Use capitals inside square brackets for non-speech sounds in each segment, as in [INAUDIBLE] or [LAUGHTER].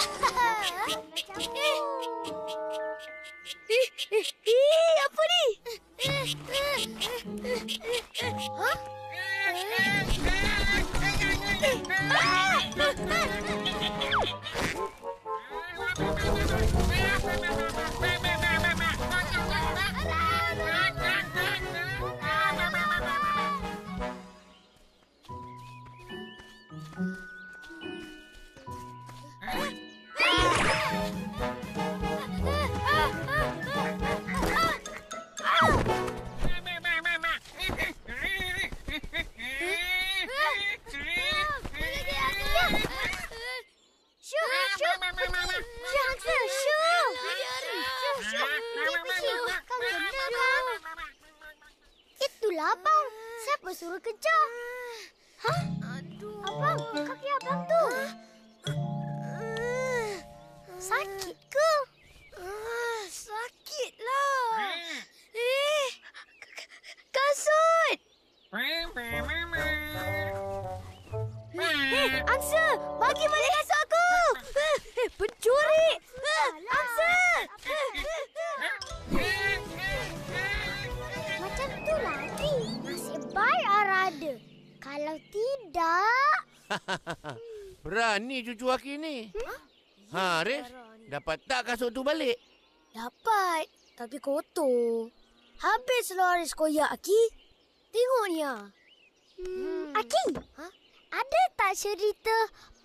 Ha [LAUGHS] ha! Angsa, bagi balik kasut aku. Eh, pencuri. Eh, angsa. Macam tu lagi. Nasib baik Arada. Kalau tidak... [LAUGHS] Berani cucu Aki ni. Ha, Arif. Dapat tak kasut tu balik? Dapat, tapi kotor. Habis Loris koyak Aki. Tengok ni ah. Hmm. Aki, ha? ada tak cerita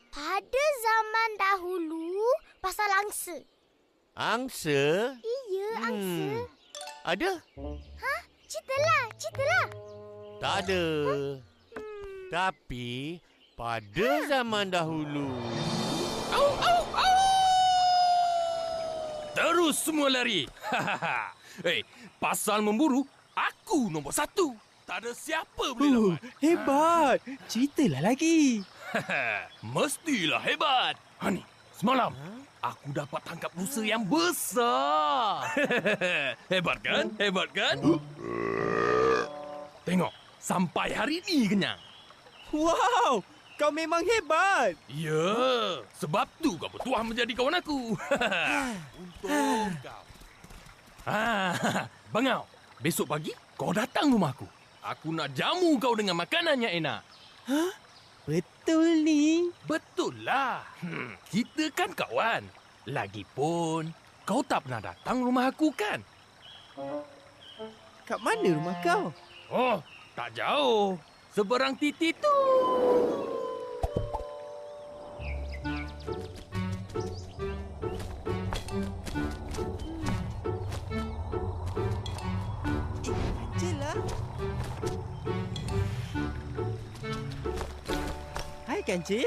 pada zaman dahulu pasal angsa? Angsa? Iya, angsa. Hmm. Ada? Ha? Ceritalah, ceritalah. Tak ada. Tapi pada zaman dahulu. Terus semua lari. [LAUGHS] Hei, pasal memburu, aku nombor satu. Tak ada siapa boleh Uh, lawan. hebat. Ceritalah lagi. [LAUGHS] Mestilah hebat. Ha ni, semalam aku dapat tangkap rusa yang besar. [LAUGHS] hebat kan? Hebat kan? Tengok, sampai hari ni kenyang. Wow, kau memang hebat. Ya, sebab tu kau bertuah menjadi kawan aku. [LAUGHS] Untuk kau. Ha, bangau. Besok pagi kau datang rumahku. Aku nak jamu kau dengan makanan yang enak. Betul ni. Betul lah. Hmm, kita kan kawan. Lagipun, kau tak pernah datang rumah aku kan? Kat mana rumah kau? Oh, tak jauh. Seberang titi tu. Hai Kancil.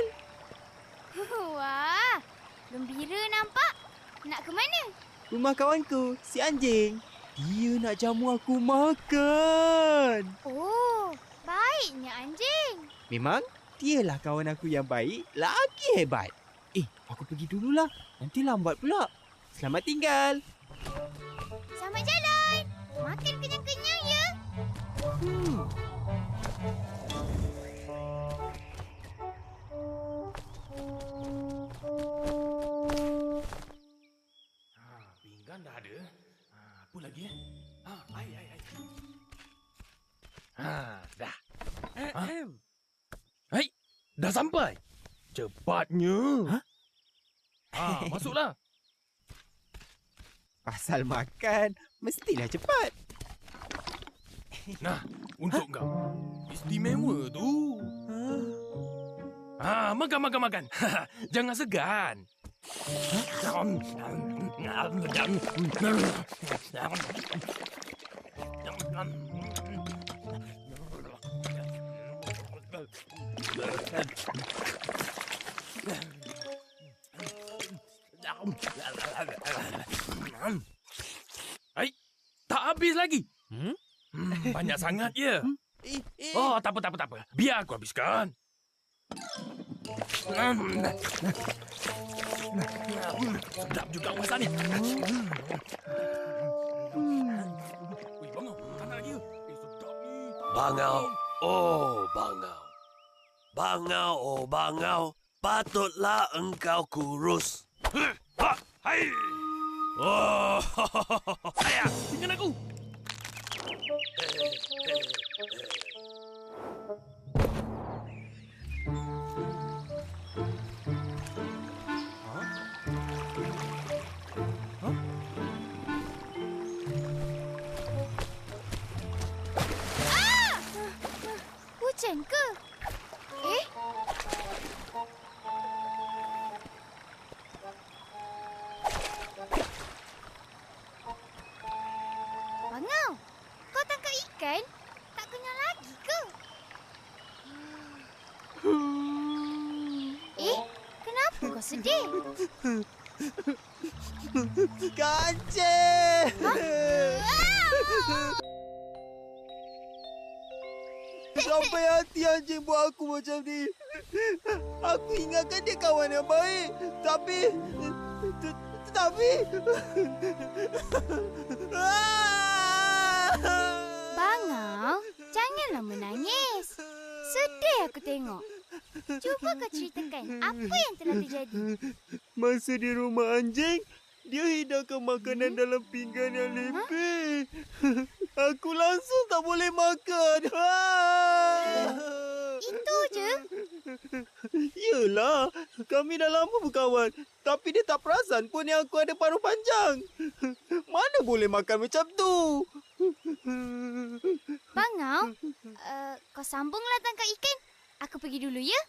[LAUGHS] Wah, gembira nampak. Nak ke mana? Rumah kawanku, si anjing. Dia nak jamu aku makan. Oh, baiknya anjing. Memang dialah kawan aku yang baik lagi hebat. Eh, aku pergi dululah. Nanti lambat pula. Selamat tinggal. Selamat jalan. Makan kenyang-kenyang ya. Hmm. Ha, dah. Ha? Hai, dah sampai. Cepatnya. Ha? Ha, [LAUGHS] masuklah. Pasal makan, mestilah cepat. Nah, untuk kau. Istimewa tu. Ha, makan, makan, makan. [LAUGHS] Jangan segan. [LAUGHS] Hai, tak habis lagi. Hmm? Hmm, banyak sangat ya. Eh, eh. Oh, tak apa, tak apa, tak apa. Biar aku habiskan. Hmm. Sedap juga rasanya. Wih, bangun. Tak nak lagi ke? Eh, sedap ni. Bangau. Oh, bangau. Bangau, oh bangau. Patutlah engkau kurus. Ha, 哎，哇，哈哈哈哈！哎呀，你跟他过。整个。Kancil! Sampai hati anjing buat aku macam ni. Aku ingatkan dia kawan yang baik. Tapi... Tetapi... Bangau, janganlah menangis. Sedih aku tengok. Cuba kau ceritakan apa yang telah terjadi. Masa di rumah anjing, dia hidangkan makanan dalam pinggan yang lepeh. [LAUGHS] Aku langsung tak boleh makan. Itu je. Yelah, kami dah lama berkawan. Tapi dia tak perasan pun yang aku ada paruh panjang. Mana boleh makan macam tu? Bangau, uh, kau sambunglah tangkap ikan. Aku pergi dulu ya.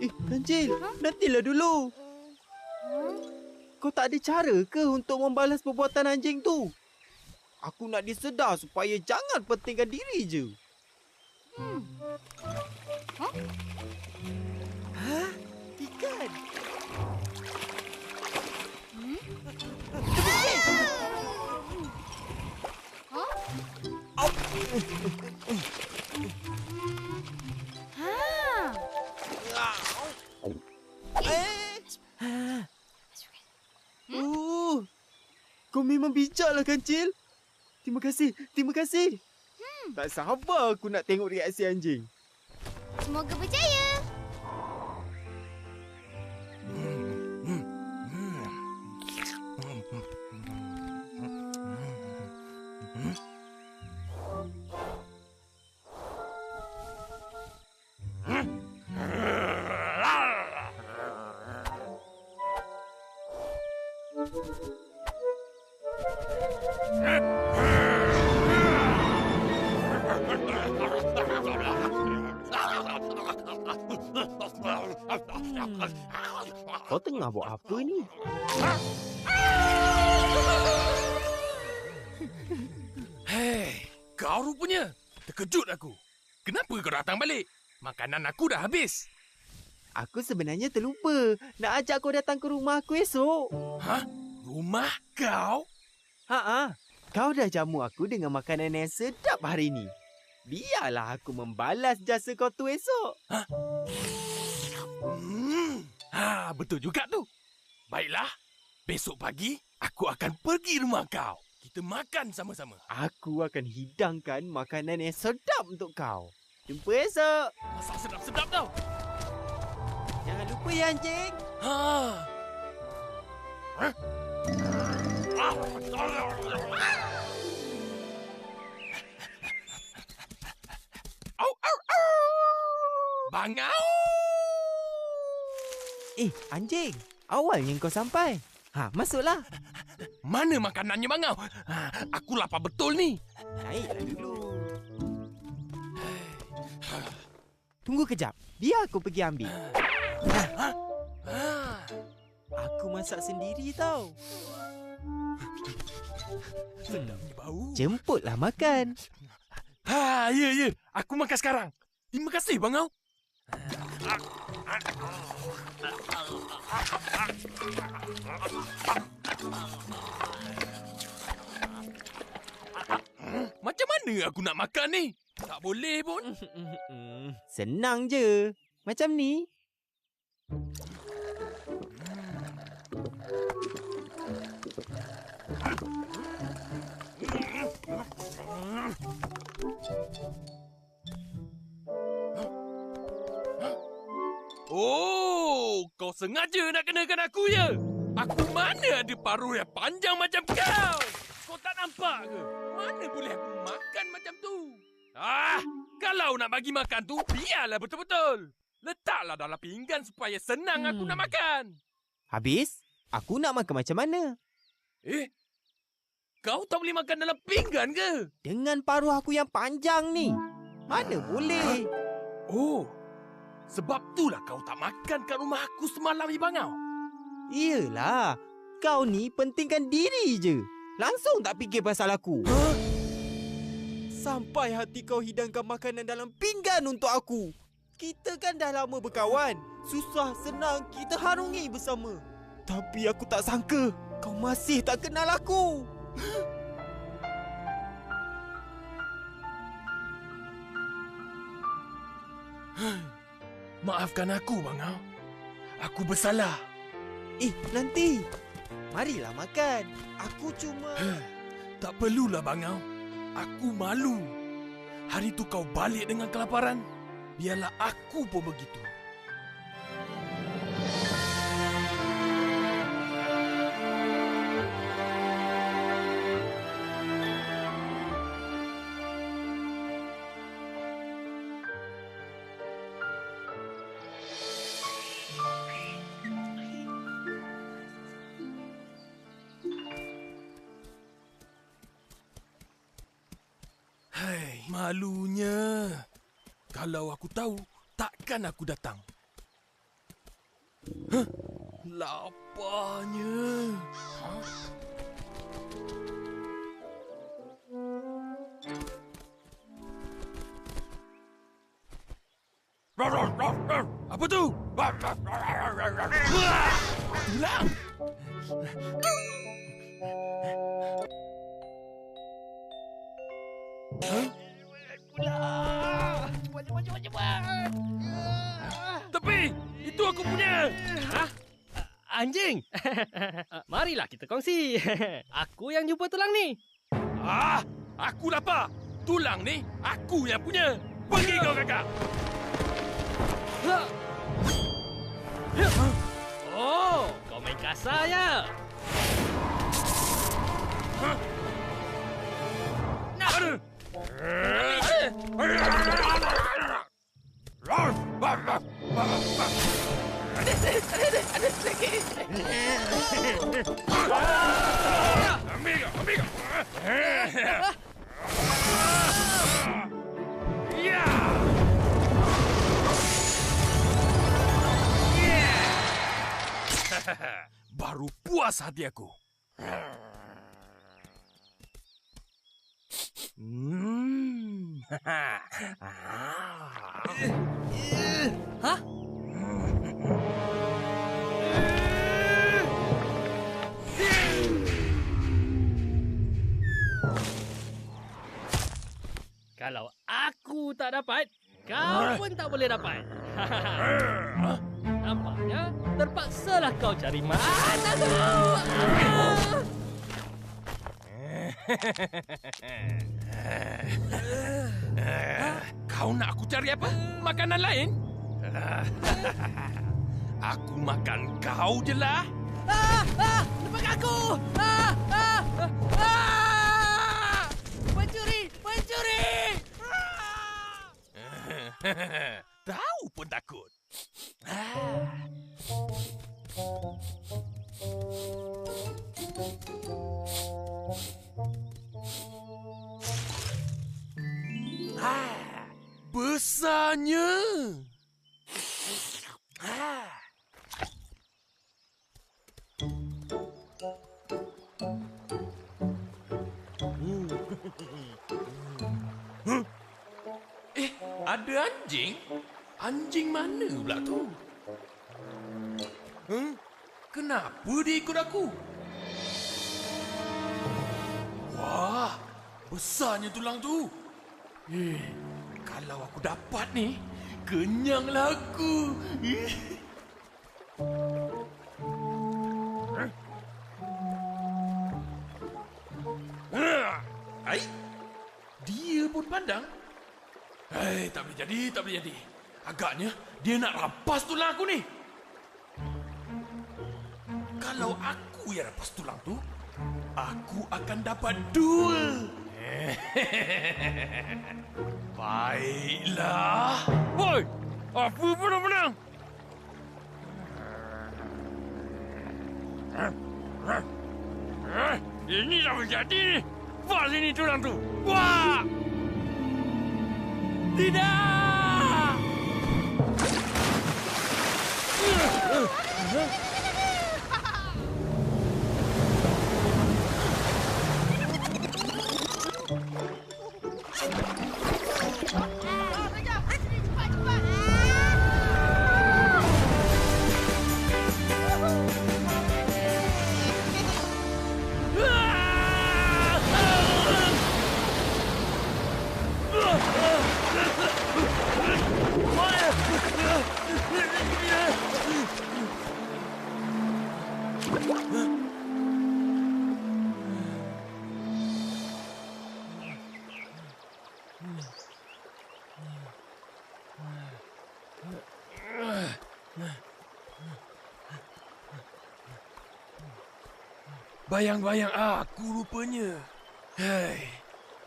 Eh, Kancil, nantilah dulu. Kau tak ada cara ke untuk membalas perbuatan anjing tu? Aku nak disedar supaya jangan pentingkan diri je. Hmm. Huh? Ha? Ikan? Hmm? Huh? Ha. Memang bijaklah Kancil. Terima kasih, terima kasih. Hmm. Tak sabar aku nak tengok reaksi anjing. Semoga berjaya. Kau tengah buat apa ni? Hei, kau rupanya. Terkejut aku. Kenapa kau datang balik? Makanan aku dah habis. Aku sebenarnya terlupa nak ajak kau datang ke rumah aku esok. Hah? Rumah kau? Ha ah. Kau dah jamu aku dengan makanan yang sedap hari ni. Biarlah aku membalas jasa kau tu esok. Hmm. Ha, betul juga tu. Baiklah. Besok pagi, aku akan pergi rumah kau. Kita makan sama-sama. Aku akan hidangkan makanan yang sedap untuk kau. Jumpa esok. Masak sedap-sedap tau. Jangan lupa ya anjing. Ha. Au, au. Bangau! Eh, anjing. Awalnya kau sampai. Ha, masuklah. Mana makanannya bangau? Ha, aku lapar betul ni. Naiklah dulu. Tunggu kejap. Biar aku pergi ambil. Ha. Aku masak sendiri tau. Sedapnya bau. Jemputlah makan. Ha, ya, ya. Aku makan sekarang. Terima kasih, Bangau. Macam mana aku nak makan ni? Tak boleh pun. Senang je. Macam ni. Oh, kau sengaja nak kenakan aku ya? Aku mana ada paruh yang panjang macam kau? Kau tak nampak ke? Mana boleh aku makan macam tu? Ah, kalau nak bagi makan tu, biarlah betul-betul. Letaklah dalam pinggan supaya senang aku Hmm. nak makan. Habis, aku nak makan macam mana? Eh, kau tak boleh makan dalam pinggan ke? Dengan paruh aku yang panjang ni. Mana boleh? Oh, sebab itulah kau tak makan kat rumah aku semalam, Ibangau. Iyalah. Kau ni pentingkan diri je. Langsung tak fikir pasal aku. Sampai hati kau hidangkan makanan dalam pinggan untuk aku. Kita kan dah lama berkawan. Susah senang kita harungi bersama. Tapi aku tak sangka kau masih tak kenal aku. Maafkan aku, Bangau. Aku bersalah. Eh, nanti. Marilah makan. Aku cuma... Tak perlulah, Bangau. Aku malu. Hari tu kau balik dengan kelaparan. Biarlah aku pun begitu. Malunya. Kalau aku tahu, takkan aku datang. Huh? Laparnya. Huh? Apa tu? Tulang! Huh? Tepi! Itu aku punya! Anjing! [LAUGHS] Marilah kita kongsi. [LAUGHS] Aku yang jumpa tulang ni. Ah! Aku lapar! Tulang ni aku yang punya! Pergi kau kakak! Ha! Oh, kau main kasar ya? Aduh! Puas hati aku. Hmm. Hah? [LAUGHS] Kalau aku tak dapat, kau pun tak boleh dapat. [LAUGHS] Terpaksalah kau cari mana kau. Ah! Kau nak aku cari apa? Makanan lain? [LAUGHS] aku makan kau je lah. Ah! Ah! Lepaskan Ada anjing? Anjing mana pula tu? Hmm? Kenapa dia ikut aku? Wah, besarnya tulang tu. Eh, kalau aku dapat ni, kenyanglah aku. Eh. Boleh jadi, tak boleh jadi. Agaknya dia nak rampas tulang aku ni. Kalau aku yang rampas tulang tu, aku akan dapat dua. [LAUGHS] Baiklah. Woi! Apa pun nak menang? Ini tak boleh jadi ni. Ini tulang tu. Wah! Tidak! Bayang-bayang aku rupanya. Hei,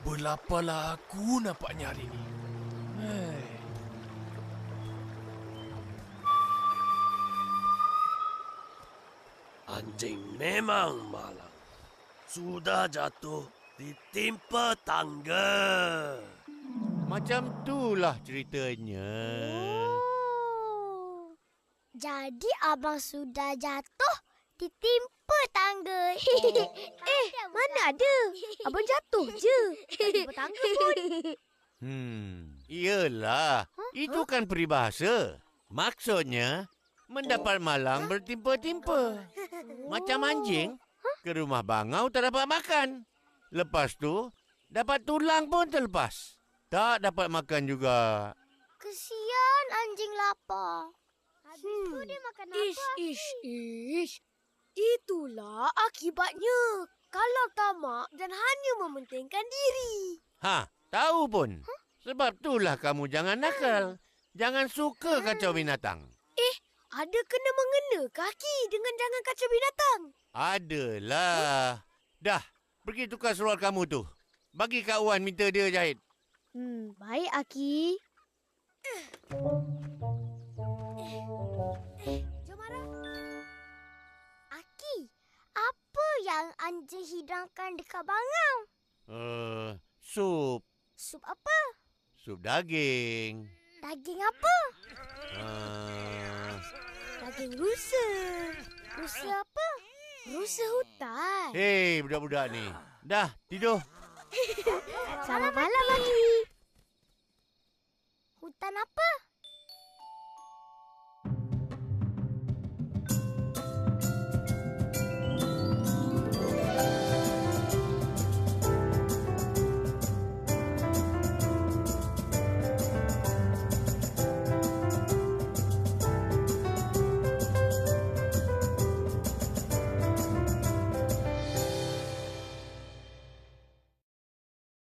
berlapalah aku nampaknya hari ni. Hei. Anjing memang malang. Sudah jatuh ditimpa tangga. Macam itulah ceritanya. Oh. Jadi abang sudah jatuh ditimpa tangga. [LAUGHS] eh, mana ada? [LAUGHS] Abang jatuh je. Tak timpa tangga pun. [LAUGHS] Hmm, iyalah. Itu kan peribahasa. Maksudnya, mendapat malang bertimpa-timpa. Macam anjing, ke rumah bangau tak dapat makan. Lepas tu, dapat tulang pun terlepas. Tak dapat makan juga. Kesian anjing lapar. Habis tu Hmm. dia makan Ish, apa? ish, ish. Itulah akibatnya. Kalau tamak dan hanya mementingkan diri. Ha, tahu pun. Sebab itulah kamu jangan nakal. Jangan suka kacau binatang. Ada kena mengena kaki dengan jangan kacau binatang. Adalah. Dah, pergi tukar seluar kamu tu. Bagi Kak Wan minta dia jahit. Hmm, baik Aki. Ara. Aki, yang anjing hidangkan dekat bangau? Uh, sup. Sup apa? Sup daging. Daging apa? Uh, Daging rusa. Rusa apa? Rusa hutan. Hei, budak-budak ni. Dah, tidur. Selamat malam Aki. Hutan apa?